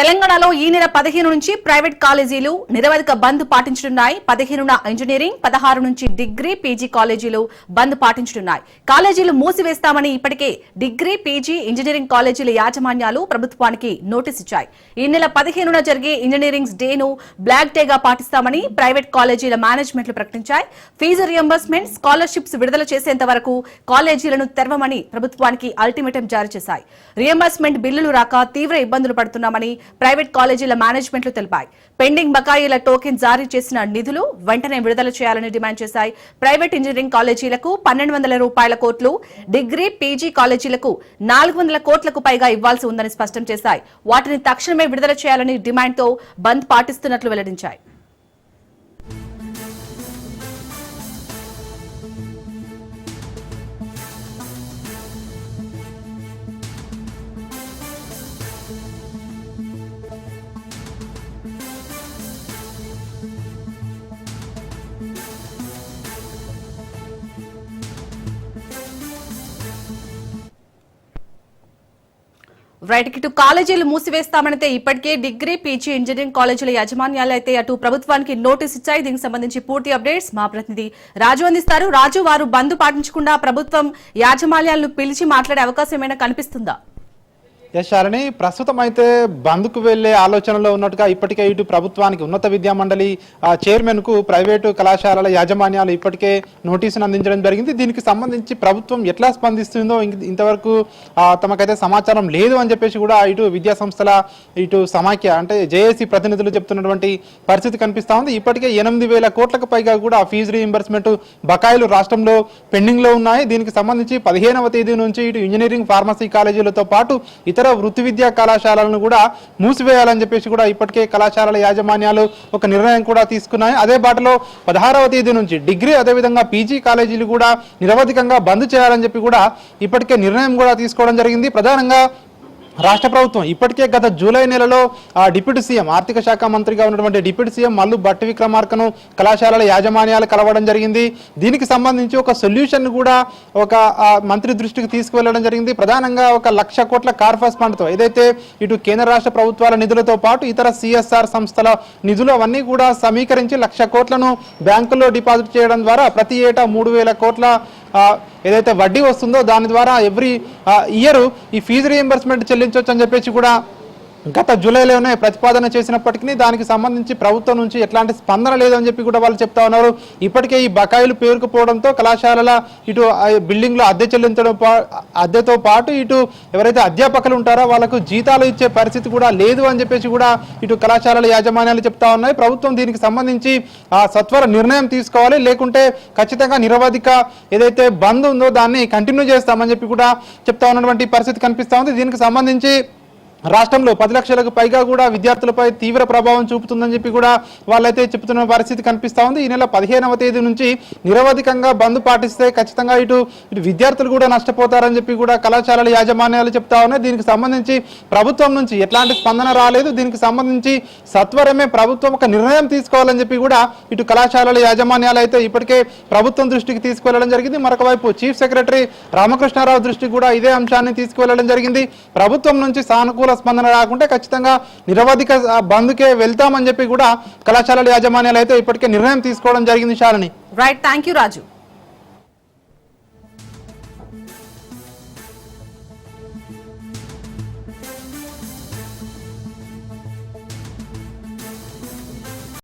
తెలంగాణలో ఈ నెల పదిహేను నుంచి ప్రైవేట్ కాలేజీలు నిరవధిక బంద్ పాటించనున్నాయి. పదిహేనున ఇంజనీరింగ్ పదహారు నుంచి డిగ్రీ పీజీ కాలేజీలు బంద్ పాటించనున్నాయి. కాలేజీలు మూసివేస్తామని ఇప్పటికే డిగ్రీ పీజీ ఇంజనీరింగ్ కాలేజీల యాజమాన్యాలు ప్రభుత్వానికి నోటీస్ ఇచ్చాయి. ఈ నెల పదిహేనున జరిగే ఇంజనీరింగ్ డేను బ్లాక్ డేగా పాటిస్తామని ప్రైవేట్ కాలేజీల మేనేజ్మెంట్లు ప్రకటించాయి. ఫీజు రియంబర్స్మెంట్ స్కాలర్షిప్స్ విడుదల చేసేంత వరకు కాలేజీలను తెరవమని ప్రభుత్వానికి అల్టిమేటం జారీ చేశాయి. రియంబర్స్మెంట్ బిల్లులు రాక తీవ్ర ఇబ్బందులు పడుతున్నామని ప్రైవేట్ కాలేజీల మేనేజ్మెంట్లు తెలిపాయి. పెండింగ్ బకాయిల టోకెన్ జారీ చేసిన నిధులు వెంటనే విడుదల చేయాలని డిమాండ్ చేశాయి. ప్రైవేట్ ఇంజనీరింగ్ కాలేజీలకు పన్నెండు వందల రూపాయల కోట్లు డిగ్రీ పీజీ కాలేజీలకు నాలుగు వందల కోట్లకు పైగా ఇవ్వాల్సి ఉందని స్పష్టం చేశాయి. వాటిని తక్షణమే విడుదల చేయాలని డిమాండ్తో బంద్ పాటిస్తున్నట్లు వెల్లడించాయి. రైట్ ఇటు కాలేజీలు మూసివేస్తామంటే ఇప్పటికే డిగ్రీ పీజీ ఇంజనీరింగ్ కాలేజీల యాజమాన్యాలు అయితే అటు ప్రభుత్వానికి నోటీస్ ఇచ్చాయి. దీనికి సంబంధించి పూర్తి అప్డేట్స్ మా ప్రతినిధి రాజు అందిస్తారు. రాజు వారు బంద్ పాటించకుండా ప్రభుత్వం యాజమాన్యాలను పిలిచి మాట్లాడే అవకాశం ఏమైనా కనిపిస్తుందా? యశాలని ప్రస్తుతం అయితే బంద్కు వెళ్ళే ఆలోచనలో ఉన్నట్టుగా ఇప్పటికే ఇటు ప్రభుత్వానికి ఉన్నత విద్యా మండలి చైర్మన్కు ప్రైవేటు కళాశాలల యాజమాన్యాలు ఇప్పటికే నోటీసును అందించడం జరిగింది. దీనికి సంబంధించి ప్రభుత్వం ఎట్లా స్పందిస్తుందో ఇంతవరకు తమకైతే సమాచారం లేదు అని చెప్పేసి కూడా ఇటు విద్యా సంస్థల ఇటు సమాఖ్య అంటే జేఏసీ ప్రతినిధులు చెప్తున్నటువంటి పరిస్థితి కనిపిస్తూ ఉంది. ఇప్పటికే ఎనిమిది వేల కోట్లకు పైగా కూడా ఫీజు రీఇంబర్స్మెంట్ బకాయిలు రాష్ట్రంలో పెండింగ్లో ఉన్నాయి. దీనికి సంబంధించి పదిహేనవ తేదీ నుంచి ఇటు ఇంజనీరింగ్ ఫార్మసీ కాలేజీలతో పాటు ఇతర ఇతర వృత్తి విద్యా కళాశాలలను కూడా మూసివేయాలని చెప్పేసి కూడా ఇప్పటికే కళాశాలల యాజమాన్యాలు ఒక నిర్ణయం కూడా తీసుకున్నాయి. అదే బాటలో పదహారవ తేదీ నుంచి డిగ్రీ అదేవిధంగా పీజీ కాలేజీలు కూడా నిరవధికంగా బంద్ చేయాలని చెప్పి కూడా ఇప్పటికే నిర్ణయం కూడా తీసుకోవడం జరిగింది. ప్రధానంగా రాష్ట్ర ప్రభుత్వం ఇప్పటికే గత జూలై నెలలో డిప్యూటీ సీఎం ఆర్థిక శాఖ మంత్రిగా ఉన్నటువంటి డిప్యూటీ సీఎం మల్లు భట్టి విక్రమార్కను కళాశాలల యాజమాన్యాలు కలవడం జరిగింది. దీనికి సంబంధించి ఒక సొల్యూషన్ కూడా ఒక మంత్రి దృష్టికి తీసుకువెళ్ళడం జరిగింది. ప్రధానంగా ఒక లక్ష కోట్ల కార్ఫస్ ఫండ్తో ఏదైతే ఇటు కేంద్ర రాష్ట్ర ప్రభుత్వాల నిధులతో పాటు ఇతర సిఎస్ఆర్ సంస్థల నిధులు అవన్నీ కూడా సమీకరించి లక్ష కోట్లను బ్యాంకుల్లో డిపాజిట్ చేయడం ద్వారా ప్రతి ఏటా మూడు వేల కోట్ల ఏదైతే వడ్డీ వస్తుందో దాని ద్వారా ఎవ్రీ ఇయర్ ఈ ఫీజు రీఎంబర్స్మెంట్ చెల్లించవచ్చు అని చెప్పేసి కూడా గత జూలైలోనే ప్రతిపాదన చేసినప్పటికీ దానికి సంబంధించి ప్రభుత్వం నుంచి ఎట్లాంటి స్పందన లేదని చెప్పి కూడా వాళ్ళు చెప్తా ఉన్నారు. ఇప్పటికే ఈ బకాయిలు పేరుకుపోవడంతో కళాశాలల ఇటు బిల్డింగ్లో అద్దె చెల్లించడం పా- అద్దెతో పాటు ఇటు ఎవరైతే అధ్యాపకులు ఉంటారో వాళ్ళకు జీతాలు ఇచ్చే పరిస్థితి కూడా లేదు అని చెప్పేసి కూడా ఇటు కళాశాలల యాజమాన్యాలు చెప్తా ఉన్నాయి. ప్రభుత్వం దీనికి సంబంధించి ఆ సత్వర నిర్ణయం తీసుకోవాలి. లేకుంటే ఖచ్చితంగా నిరవధిక ఏదైతే బంద్ ఉందో దాన్ని కంటిన్యూ చేస్తామని చెప్పి కూడా చెప్తా ఉన్నటువంటి పరిస్థితి కనిపిస్తూ ఉంది. దీనికి సంబంధించి రాష్ట్రంలో పది లక్షలకు పైగా కూడా విద్యార్థులపై తీవ్ర ప్రభావం చూపుతుందని చెప్పి కూడా వాళ్ళైతే చెప్తున్న పరిస్థితి కనిపిస్తూ ఉంది. ఈ నెల పదిహేనవ తేదీ నుంచి నిరవధికంగా బంద్ పాటిస్తే ఖచ్చితంగా ఇటు ఇటు విద్యార్థులు కూడా నష్టపోతారని చెప్పి కూడా కళాశాలల యాజమాన్యాలు చెప్తా ఉన్నాయి. దీనికి సంబంధించి ప్రభుత్వం నుంచి ఎట్లాంటి స్పందన రాలేదు. దీనికి సంబంధించి సత్వరమే ప్రభుత్వం ఒక నిర్ణయం తీసుకోవాలని చెప్పి కూడా ఇటు కళాశాలల యాజమాన్యాలు అయితే ఇప్పటికే ప్రభుత్వం దృష్టికి తీసుకువెళ్ళడం జరిగింది. మరొక వైపు చీఫ్ సెక్రటరీ రామకృష్ణారావు దృష్టికి కూడా ఇదే అంశాన్ని తీసుకువెళ్ళడం జరిగింది. ప్రభుత్వం నుంచి సానుకూల స్పందన రాకుంటే ఖచ్చితంగా నిరవధిక బంద్కే వెళ్తామని చెప్పి కూడా కళాశాలల యాజమాన్యాలు అయితే ఇప్పటికే నిర్ణయం తీసుకోవడం జరిగింది శాలని. Right thank you Raju